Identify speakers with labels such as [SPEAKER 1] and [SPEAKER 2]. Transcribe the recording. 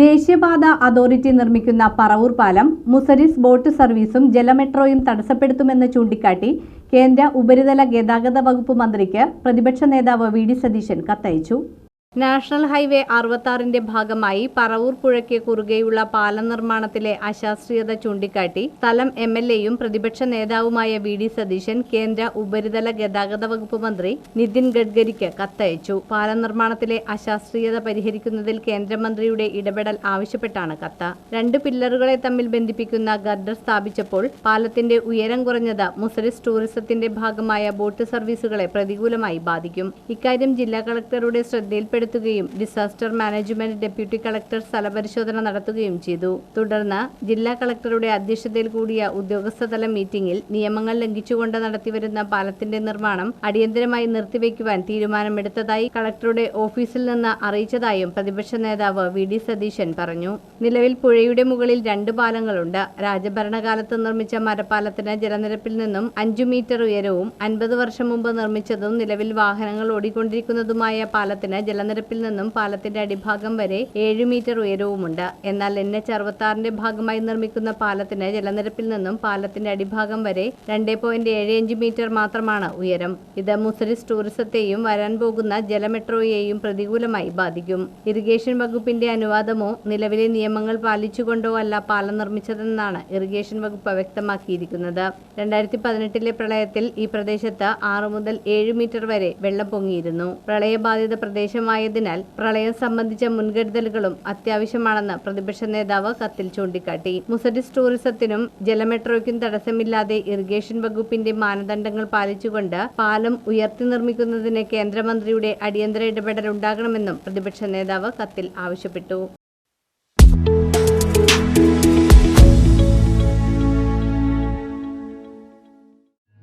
[SPEAKER 1] ദേശീയപാത അതോറിറ്റി നിർമ്മിക്കുന്ന പറവൂർ പാലം മുസരിസ് ബോട്ട് സർവീസും ജലമെട്രോയും തടസ്സപ്പെടുത്തുമെന്ന് ചൂണ്ടിക്കാട്ടി കേന്ദ്ര ഉപരിതല ഗതാഗത വകുപ്പ് മന്ത്രിക്ക് പ്രതിപക്ഷ നേതാവ് വി ഡി സതീശൻ കത്തയച്ചു. നാഷണൽ ഹൈവേ അറുപത്താറിന്റെ ഭാഗമായി പറവൂർ പുഴയ്ക്ക് കുറുകെയുള്ള പാലം നിർമ്മാണത്തിലെ അശാസ്ത്രീയത ചൂണ്ടിക്കാട്ടി സ്ഥലം എം എൽ എയും പ്രതിപക്ഷ നേതാവുമായ വി ഡി സതീശൻ കേന്ദ്ര ഉപരിതല ഗതാഗത വകുപ്പ് മന്ത്രി നിതിൻ ഗഡ്കരിക്ക് കത്തയച്ചു. പാലം നിർമ്മാണത്തിലെ അശാസ്ത്രീയത പരിഹരിക്കുന്നതിൽ കേന്ദ്രമന്ത്രിയുടെ ഇടപെടൽ ആവശ്യപ്പെട്ടാണ് കത്ത്. രണ്ട് പില്ലറുകളെ തമ്മിൽ ബന്ധിപ്പിക്കുന്ന ഗർഡർ സ്ഥാപിച്ചപ്പോൾ പാലത്തിന്റെ ഉയരം കുറഞ്ഞത് മുസരിസ് ടൂറിസത്തിന്റെ ഭാഗമായ ബോട്ട് സർവീസുകളെ പ്രതികൂലമായി ബാധിക്കും. ഇക്കാര്യം ജില്ലാ കളക്ടറുടെ ശ്രദ്ധയിൽപ്പെടുത്തുകയും ഡിസാസ്റ്റർ മാനേജ്മെന്റ് ഡെപ്യൂട്ടി കളക്ടർ സ്ഥലപരിശോധന നടത്തുകയും ചെയ്തു. തുടർന്ന് ജില്ലാ കളക്ടറുടെ അധ്യക്ഷതയിൽ കൂടിയ ഉദ്യോഗസ്ഥതല മീറ്റിംഗിൽ നിയമങ്ങൾ ലംഘിച്ചുകൊണ്ട് നടത്തിവരുന്ന പാലത്തിന്റെ നിർമ്മാണം അടിയന്തരമായി നിർത്തിവെക്കുവാൻ തീരുമാനമെടുത്തതായി കളക്ടറുടെ ഓഫീസിൽ നിന്ന് അറിയിച്ചതായും പ്രതിപക്ഷ നേതാവ് വി ഡി സതീശൻ പറഞ്ഞു. നിലവിൽ പുഴയുടെ മുകളിൽ രണ്ട് പാലങ്ങളുണ്ട്. രാജഭരണകാലത്ത് നിർമ്മിച്ച മരപ്പാലത്തിന് ജലനിരപ്പിൽ നിന്നും അഞ്ചു മീറ്റർ ഉയരവും അൻപത് വർഷം മുമ്പ് നിർമ്മിച്ചതും നിലവിൽ വാഹനങ്ങൾ ഓടിക്കൊണ്ടിരിക്കുന്നതുമായ പാലത്തിന് ജലനിരപ്പിൽ നിന്നും പാലത്തിന്റെ അടിഭാഗം വരെ ഏഴ് മീറ്റർ ഉയരവുമുണ്ട്. എന്നാൽ എൻ എച്ച് അറുപത്തി ഭാഗമായി നിർമ്മിക്കുന്ന പാലത്തിന് ജലനിരപ്പിൽ നിന്നും പാലത്തിന്റെ അടിഭാഗം വരെ രണ്ട് പോയിന്റ് ഏഴ് അഞ്ച് മീറ്റർ മാത്രമാണ് ഉയരം. ഇത് മുസരിസ് ടൂറിസത്തെയും വരാൻ പോകുന്ന ജലമെട്രോയെയും പ്രതികൂലമായി ബാധിക്കും. ഇറിഗേഷൻ വകുപ്പിന്റെ അനുവാദമോ നിലവിലെ നിയമങ്ങൾ പാലിച്ചുകൊണ്ടോ അല്ല പാലം നിർമ്മിച്ചതെന്നാണ് ഇറിഗേഷൻ വകുപ്പ് വ്യക്തമാക്കിയിരിക്കുന്നത്. രണ്ടായിരത്തി പതിനെട്ടിലെ പ്രളയത്തിൽ ഈ പ്രദേശത്ത് ആറ് മുതൽ ഏഴ് മീറ്റർ വരെ വെള്ളം പൊങ്ങിയിരുന്നു. പ്രളയബാധിത പ്രദേശമായതിനാൽ പ്രളയം സംബന്ധിച്ച മുൻകരുതലുകളും അത്യാവശ്യമാണെന്ന് പ്രതിപക്ഷ നേതാവ് കത്തിൽ ചൂണ്ടിക്കാട്ടി. മുസഡിസ് ടൂറിസത്തിനും ജലമെട്രോയ്ക്കും തടസ്സമില്ലാതെ ഇറിഗേഷൻ വകുപ്പിന്റെ മാനദണ്ഡങ്ങൾ പാലിച്ചുകൊണ്ട് പാലം ഉയർത്തി നിർമ്മിക്കുന്നതിന് കേന്ദ്രമന്ത്രിയുടെ അടിയന്തര ഇടപെടൽ ഉണ്ടാകണമെന്നും പ്രതിപക്ഷ നേതാവ് കത്തിൽ ആവശ്യപ്പെട്ടു.